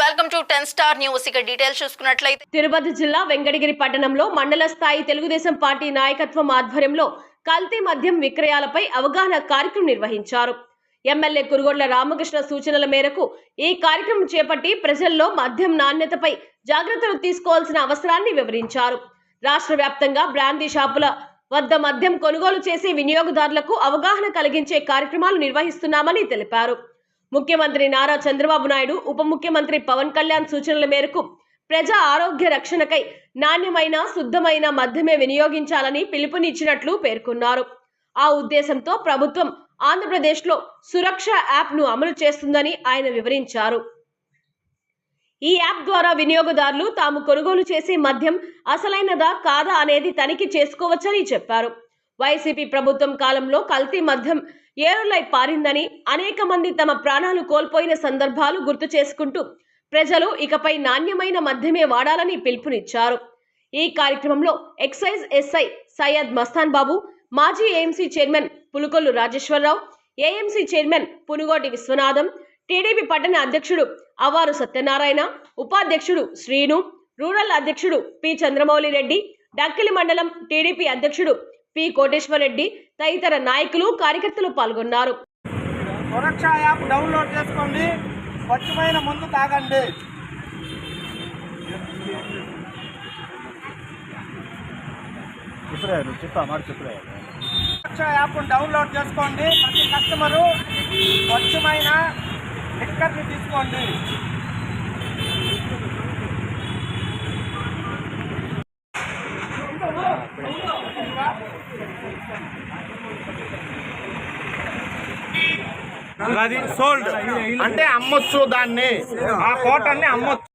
Welcome to ten star news. ఇక details చూసుకున్నట్లయితే తిరుపతి జిల్లా వెంకటగిరి పట్టణంలో మండల స్థాయి తెలుగుదేశం పార్టీ నాయకత్వం ఆధ్వర్యంలో కల్తీ మద్యం విక్రయాలపై అవగాహన కార్యక్రమం నిర్వహించారు. ఎమ్మెల్యే కురుగొండ్ల రామకృష్ణ సూచనల మేరకు ఈ కార్యక్రమం చేపట్టి ప్రజల్లో మద్యం నాణ్యతపై జాగ్రత్తలు తీసుకోవాల్సిన అవసరాన్ని వివరించారు. రాష్ట్ర వ్యాప్తంగా బ్రాందీ షాపుల వద్ద మద్యం కొనుగోలు చేసే వినియోగదారులకు అవగాహన కలిగించే కార్యక్రమాలు నిర్వహిస్తున్నామని తెలిపారు. ముఖ్యమంత్రి నారా చంద్రబాబు నాయుడు ఉప ముఖ్యమంత్రి పవన్ కళ్యాణ్ సూచనల మేరకు ప్రజా ఆరోగ్య రక్షణకై నాణ్యమైన శుద్ధమైన మద్యమే వినియోగించాలని పిలుపునిచ్చినట్లు పేర్కొన్నారు. ఆ ఉద్దేశంతో ప్రభుత్వం ఆంధ్రప్రదేశ్లో సురక్ష యాప్ను అమలు చేస్తుందని ఆయన వివరించారు. ఈ యాప్ ద్వారా వినియోగదారులు తాము కొనుగోలు చేసే మద్యం అసలైనదా కాదా అనేది తనిఖీ చేసుకోవచ్చని చెప్పారు. వైసీపీ ప్రభుత్వం కాలంలో కల్తీ మద్యం ఏరులై పారిందని అనేక మంది తమ ప్రాణాలు కోల్పోయిన సందర్భాలు గుర్తు చేసుకుంటూ ప్రజలు ఇకపై నాణ్యమైన మద్యమే వాడాలని పిలుపునిచ్చారు. ఈ కార్యక్రమంలో ఎక్సైజ్ ఎస్ఐ సయ్యద్ మస్తాన్ బాబు మాజీ AMC chairman Pulukollu Rajeswararao AMC chairman Punugoti Viswanatham TDP పట్టణ అధ్యక్షుడు అవారు సత్యనారాయణ ఉపాధ్యక్షుడు శ్రీను రూరల్ అధ్యక్షుడు పి చంద్రమౌళి రెడ్డి డక్కిలి మండలం టీడీపీ అధ్యక్షుడు పి కోటేశ్వరరెడ్డి తదితర నాయకులు కార్యకర్తలు పాల్గొన్నారు. సురక్ష యాప్ డౌన్లోడ్ చేసుకోండి. స్వచ్ఛమైన మందు తాగండి. సురక్ష యాప్ డౌన్లోడ్ చేసుకోండి. ప్రతి కస్టమరు స్వచ్ఛమైన లిక్కర్ని తీసుకోండి. అది సోల్డ్ అంటే అమ్మొచ్చు దాన్ని. ఆ కోటల్ని అమ్మొచ్చు.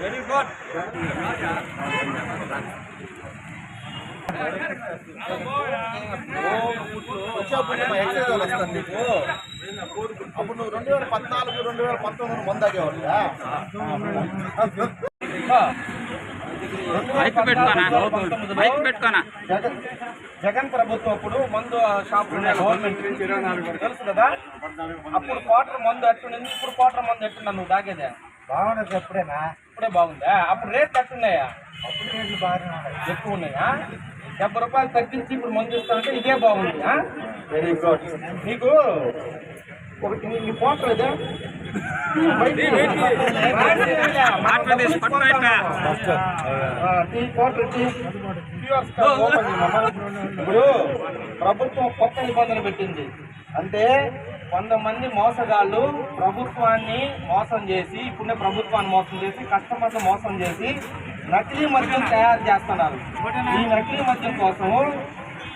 వెరీ గుడ్ అప్పుడు నువ్వు రెండు వేల పద్నాలుగు రెండు వేల పంతొమ్మిది మంది ఆగేవాళ్ళు బైక్ పెట్టుకోనా? బైక్ పెట్టుకోనా? జగన్ ప్రభుత్వం అప్పుడు మందు షాపులు గవర్నమెంట్ నుంచి ఇరవై నాలుగు తెలుసు కదా? అప్పుడు క్వార్టర్ మందు ఎట్టుండింది? ఇప్పుడు క్వార్టర్ మందు ఎట్టున్నా నువ్వు? తాగేదే? బాగున్నది ఎప్పుడైనా? ఇప్పుడే బాగుందా? అప్పుడు రేట్ ఎట్టున్నాయా అప్పుడు రేట్లు ఉన్నాయి. ఎక్కువ ఉన్నాయా? డెబ్బై రూపాయలు తగ్గించి ఇప్పుడు మందు ఇస్తానంటే ఇదే బాగుంది వెరీ గుడ్ నీకు ఒకటి నీ- నీ పోటర్ ఇదే. మాటలు తీసి పట్టు పెట్టా. ఇప్పుడు ప్రభుత్వం కొత్త నిబంధన పెట్టింది. అంటే కొంతమంది మోసగాళ్ళు ప్రభుత్వాన్ని మోసం చేసి ఇప్పుడే ప్రభుత్వాన్ని మోసం చేసి కస్టమర్స్ మోసం చేసి నకిలీ మద్యం తయారు చేస్తున్నారు. ఈ నకిలీ మద్యం కోసము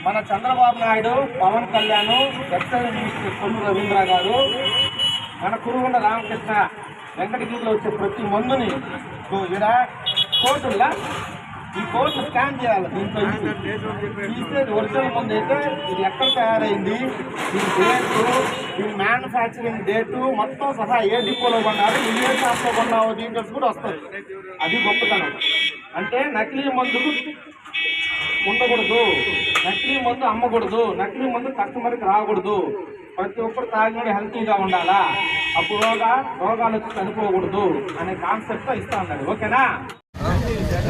మన చంద్రబాబు నాయుడు పవన్ కళ్యాణ్ ఎక్సైజ్ మినిస్టర్ కొల్లు రవీంద్ర గారు మన కురుగుండ రామకృష్ణ వెంకటగిరిలో వచ్చే ప్రతి మందుని ఇగో ఈడ ఈ కోర్టు స్కాన్ చేయాలి దీంట్లో తీస్తే ఒరిజినల్ ముందు అయితే ఇది ఎక్కడ తయారైంది? దీని డేటు దీని మ్యానుఫ్యాక్చరింగ్ డేటు మొత్తం సహా ఏ డిపోలో కొన్నారు ఏ షాప్లో కొన్నావు డీటెయిల్స్ కూడా వస్తుంది అది గొప్పతనం. అంటే నకిలీ మందుకు ఉండకూడదు. నకిలీ మందు అమ్మకూడదు. నకిలీ మందు కస్టమర్కి రాకూడదు. ప్రతి ఒక్కరు తాగినోడు హెల్తీగా ఉండాలా? అప్పుడు రోగా రోగాలు వచ్చి చనిపోకూడదు అనే కాన్సెప్ట్ ఇస్తా ఉన్నాడు. ఓకేనా?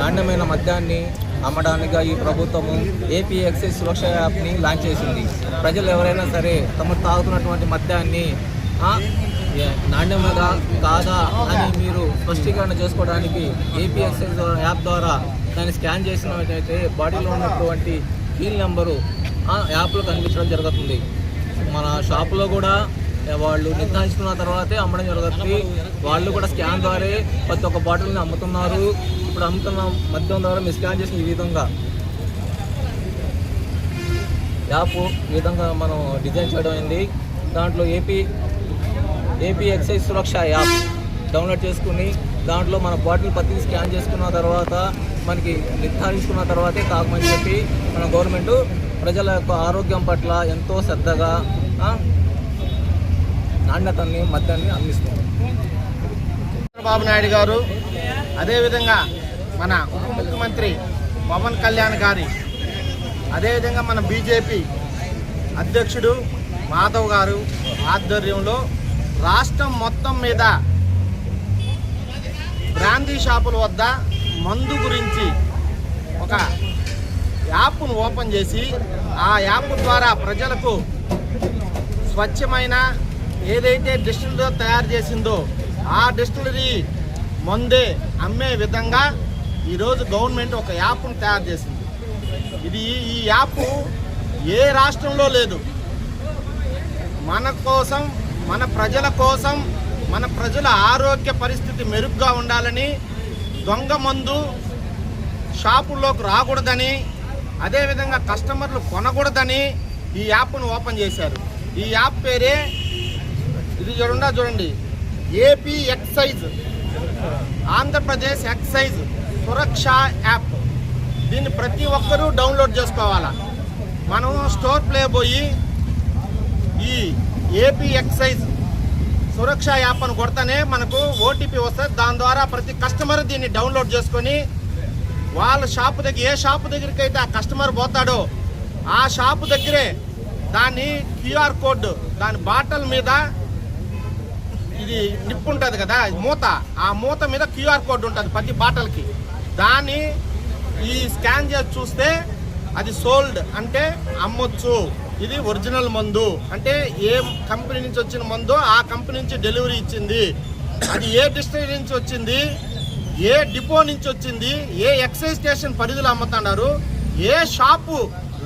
నాణ్యమైన మద్యాన్ని అమ్మడానికి ఈ ప్రభుత్వము ఏపీ ఎక్సైజ్ సురక్ష యాప్ని లాంచ్ చేసింది. ప్రజలు ఎవరైనా సరే తమ తాగుతున్నటువంటి మద్యాన్ని ఆ, కాదా అని మీరు స్పష్టీకరణ చేసుకోవడానికి ఏపీ ఎక్సైజ్ యాప్ ద్వారా దాన్ని స్కాన్ చేసినట్టయితే బాడీలో ఉన్నటువంటి ఫీల్ నెంబరు ఆ యాప్లో కనిపించడం జరుగుతుంది. మన షాప్లో కూడా వాళ్ళు నిర్ధారించుకున్న తర్వాతే అమ్మడం జరుగుతుంది. వాళ్ళు కూడా స్కాన్ ద్వారా ప్రతి ఒక్క బాటిల్ని అమ్ముతున్నారు. ఇప్పుడు అమ్ముతున్న మద్యం ద్వారా మీరు స్కాన్ చేసిన ఈ విధంగా. యాప్ ఈ విధంగా మనం డిజైన్ చేయడం అయింది. దాంట్లో AP AP excise Suraksha app download చేసుకుని దాంట్లో మన బాటిల్ ప్రతిదీ స్కాన్ చేసుకున్న తర్వాత మనకి నిర్ధారించుకున్న తర్వాతే తాగమని చెప్పి మన గవర్నమెంట్ ప్రజల యొక్క ఆరోగ్యం పట్ల ఎంతో శ్రద్ధగా నాణ్యతని మద్యాన్ని అందిస్తుంది. చంద్రబాబు నాయుడు గారు అదేవిధంగా మన ఉప ముఖ్యమంత్రి పవన్ కళ్యాణ్ గారి అదేవిధంగా మన బీజేపీ అధ్యక్షుడు మాధవ్ గారు ఆధ్వర్యంలో రాష్ట్రం మొత్తం మీద బ్రాందీ షాపుల వద్ద మందు గురించి ఒక యాప్ను ఓపెన్ చేసి ఆ యాప్ ద్వారా ప్రజలకు స్వచ్ఛమైన ఏదైతే డిస్టిలరీ తయారు చేసిందో ఆ డిస్టిలరీ మందే అమ్మే విధంగా ఈరోజు గవర్నమెంట్ ఒక యాప్ను తయారు చేసింది. ఇది ఈ యాప్ ఏ రాష్ట్రంలో లేదు. మన కోసం మన ప్రజల కోసం మన ప్రజల ఆరోగ్య పరిస్థితి మెరుగ్గా ఉండాలని దొంగ మందు షాపుల్లోకి రాకూడదని అదేవిధంగా కస్టమర్లు కొనకూడదని ఈ యాప్ను ఓపెన్ చేశారు. ఈ యాప్ పేరే ఇది చూడండి చూడండి. AP excise Andhra Pradesh excise Suraksha app. దీన్ని ప్రతి ఒక్కరూ డౌన్లోడ్ చేసుకోవాలా? మనం స్టోర్ ప్లే పోయి ఈ ఏపీ ఎక్సైజ్ సురక్ష యాప్ అని కొడతానే మనకు ఓటీపీ వస్తుంది. దాని ద్వారా ప్రతి కస్టమర్ దీన్ని డౌన్లోడ్ చేసుకొని వాళ్ళ షాపు దగ్గర ఏ షాపు దగ్గరికి అయితే ఆ కస్టమర్ పోతాడో ఆ షాపు దగ్గరే దాన్ని క్యూఆర్ కోడ్ దాని బాటల్ మీద ఇది నిప్పు ఉంటుంది కదా మూత. ఆ మూత మీద క్యూఆర్ కోడ్ ఉంటుంది ప్రతి బాటల్కి. దాన్ని ఈ స్కాన్ చేసి చూస్తే అది సోల్డ్ అంటే అమ్మొచ్చు. ఇది ఒరిజినల్ మందు. అంటే ఏ కంపెనీ నుంచి వచ్చిన మందు ఆ కంపెనీ నుంచి డెలివరీ ఇచ్చింది. అది ఏ డిస్ట్రిక్ట్ నుంచి వచ్చింది? ఏ డిపో నుంచి వచ్చింది? ఏ ఎక్సైజ్ స్టేషన్ పరిధిలో అమ్ముతున్నారు ఏ షాపు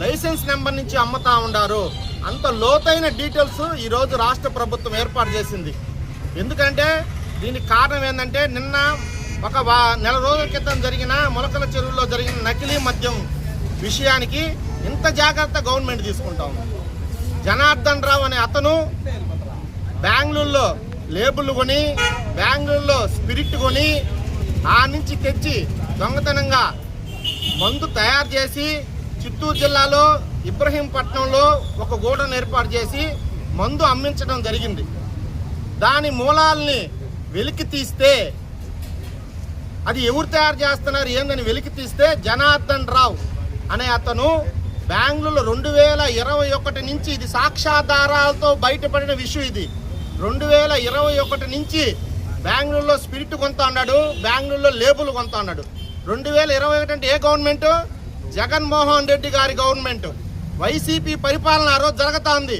లైసెన్స్ నెంబర్ నుంచి అమ్ముతా ఉన్నారు అంత లోతైన డీటెయిల్స్ ఈరోజు రాష్ట్ర ప్రభుత్వం ఏర్పాటు చేసింది. ఎందుకంటే దీనికి కారణం ఏంటంటే నిన్న ఒక నెల రోజుల క్రితం జరిగిన మొలకల చెరువులో జరిగిన నకిలీ మద్యం విషయానికి ఇంత జాగ్రత్త గవర్నమెంట్ తీసుకుంటా ఉంది. జనార్దన్ రావు అనే అతను బెంగళూరులో లేబుల్ కొని బెంగళూరులో స్పిరిట్ కొని ఆ నుంచి తెచ్చి దొంగతనంగా మందు తయారు చేసి చిత్తూరు జిల్లాలో ఇబ్రహీంపట్నంలో ఒక గూడను ఏర్పాటు చేసి మందు అమ్మించడం జరిగింది. దాని మూలాల్ని వెలికి తీస్తే అది ఎవరు తయారు చేస్తున్నారు ఏందని వెలికి తీస్తే జనార్దన్ రావు అనే అతను బెంగళూరులో రెండు వేల ఇరవై ఒకటి నుంచి ఇది సాక్ష్యాధారాలతో బయటపడిన విషయం ఇది. రెండు వేల ఇరవై ఒకటి నుంచి బెంగళూరులో స్పిరిట్ కొంత అన్నాడు బెంగళూరులో లేబుల్ కొంత అన్నాడు. రెండు వేల ఇరవై ఒకటి అంటే ఏ గవర్నమెంట్? జగన్మోహన్ రెడ్డి గారి గవర్నమెంట్. వైసీపీ పరిపాలన ఆ రోజు జరుగుతా ఉంది.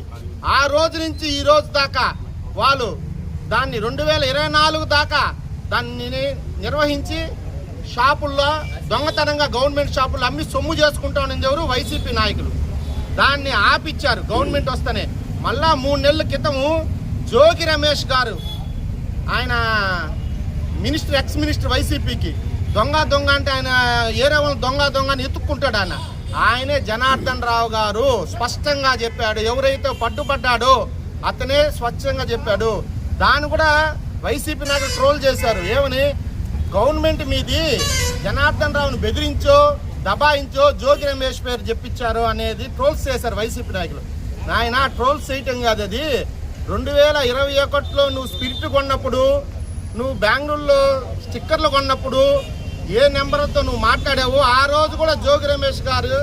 ఆ రోజు నుంచి ఈ రోజు దాకా వాళ్ళు దాన్ని రెండు వేల ఇరవై నాలుగు దాకా దాన్ని నిర్వహించి షాపుల్లో దొంగతనంగా గవర్నమెంట్ షాపుల్లో అమ్మి సొమ్ము చేసుకుంటామని ఎవరు? వైసీపీ నాయకులు. దాన్ని ఆపిచ్చారు గవర్నమెంట్ వస్తేనే. మళ్ళా మూడు నెలల క్రితము జోగి రమేష్ గారు ఆయన మినిస్టర్ ఎక్స్ మినిస్టర్ వైసీపీకి దొంగ దొంగ అంటే ఆయన ఏరే దొంగ దొంగ అని ఎత్తుక్కుంటాడు ఆయన. ఆయనే జనార్దన్ రావు గారు స్పష్టంగా చెప్పాడు ఎవరైతే పట్టుబడ్డాడో అతనే స్వచ్ఛంగా చెప్పాడు. దాన్ని కూడా వైసీపీ నాయకులు ట్రోల్ చేశారు. ఏమని? గవర్నమెంట్ మీది జనార్దన్ రావుని బెదిరించో దబాయించో జోగి రమేష్ పేరు చెప్పించారు అనేది ట్రోల్స్ చేశారు వైసీపీ నాయకులు. నాయన ట్రోల్స్ చేయటం కాదు అది. రెండు వేల ఇరవై ఒకటిలో నువ్వు స్పిరిట్ కొన్నప్పుడు నువ్వు బెంగళూరులో స్టిక్కర్లు కొన్నప్పుడు ఏ నెంబర్తో నువ్వు మాట్లాడావో ఆ రోజు కూడా జోగి రమేష్ గారు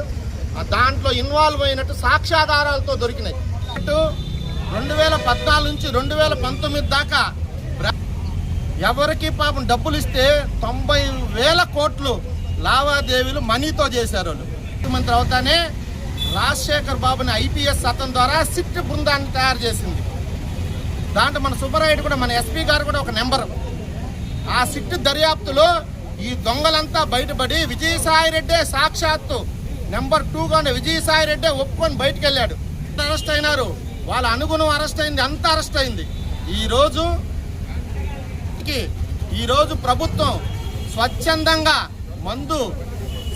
దాంట్లో ఇన్వాల్వ్ అయినట్టు సాక్ష్యాధారాలతో దొరికినాయి. అటు రెండు వేల పద్నాలుగు నుంచి రెండు వేల పంతొమ్మిది దాకా ఎవరికి పాపం డబ్బులు ఇస్తే తొంభై వేల కోట్లు లావాదేవీలు మనీతో చేశారు వాళ్ళు. ముఖ్యమంత్రి అవుతానే రాజశేఖర్ బాబుని ఐపీఎస్ సతం ద్వారా సిట్ బృందాన్ని తయారు చేసింది. దాంట్లో మన సుబ్బరాయుడు కూడా మన ఎస్పీ గారు కూడా ఒక నెంబర్. ఆ సిట్ దర్యాప్తులో ఈ దొంగలంతా బయటపడి విజయసాయి రెడ్డే సాక్షాత్తు నెంబర్ టూగా ఉండే విజయసాయి రెడ్డే ఒప్పుకొని బయటకు వెళ్ళాడు అరెస్ట్ అయినారు? వాళ్ళ అనుగుణం అరెస్ట్ అయింది అంతా అరెస్ట్ అయింది. ఈరోజు ఈరోజు ప్రభుత్వం స్వచ్ఛందంగా మందు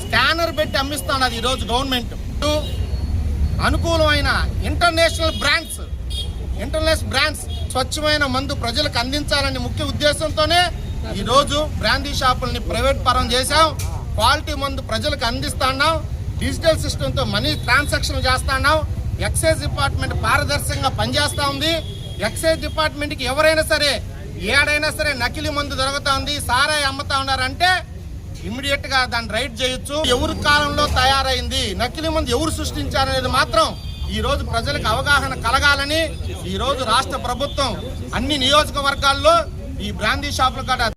స్కానర్ పెట్టి అమ్మిస్తున్నది ఈరోజు గవర్నమెంట్. అనుకూలమైన ఇంటర్నేషనల్ బ్రాండ్స్ ఇంటర్నేషనల్ బ్రాండ్స్ స్వచ్ఛమైన మందు ప్రజలకు అందించాలనే ముఖ్య ఉద్దేశంతోనే ఈరోజు బ్రాందీ షాపుల్ని ప్రైవేట్ పరం చేశాం. క్వాలిటీ మందు ప్రజలకు అందిస్తున్నాం. డిజిటల్ సిస్టంతో మనీ ట్రాన్సాక్షన్ చేస్తున్నాం. ఎక్సైజ్ డిపార్ట్మెంట్ పారదర్శకంగా పనిచేస్తూ ఉంది. ఎక్సైజ్ డిపార్ట్మెంట్కి ఎవరైనా సరే ఏడైనా సరే నకిలీ మందు దొరుకుతా ఉంది సారాయి అమ్ముతా ఉన్నారంటే ఇమ్మీడియట్గా దాన్ని రైడ్ చేయొచ్చు. ఎవరి కాలంలో తయారైంది నకిలీ మందు ఎవరు సృష్టించారనేది మాత్రం ఈ రోజు ప్రజలకు అవగాహన కలగాలని ఈ రోజు రాష్ట్ర ప్రభుత్వం అన్ని నియోజకవర్గాల్లో ఈ బ్రాందీ షాపులు కూడా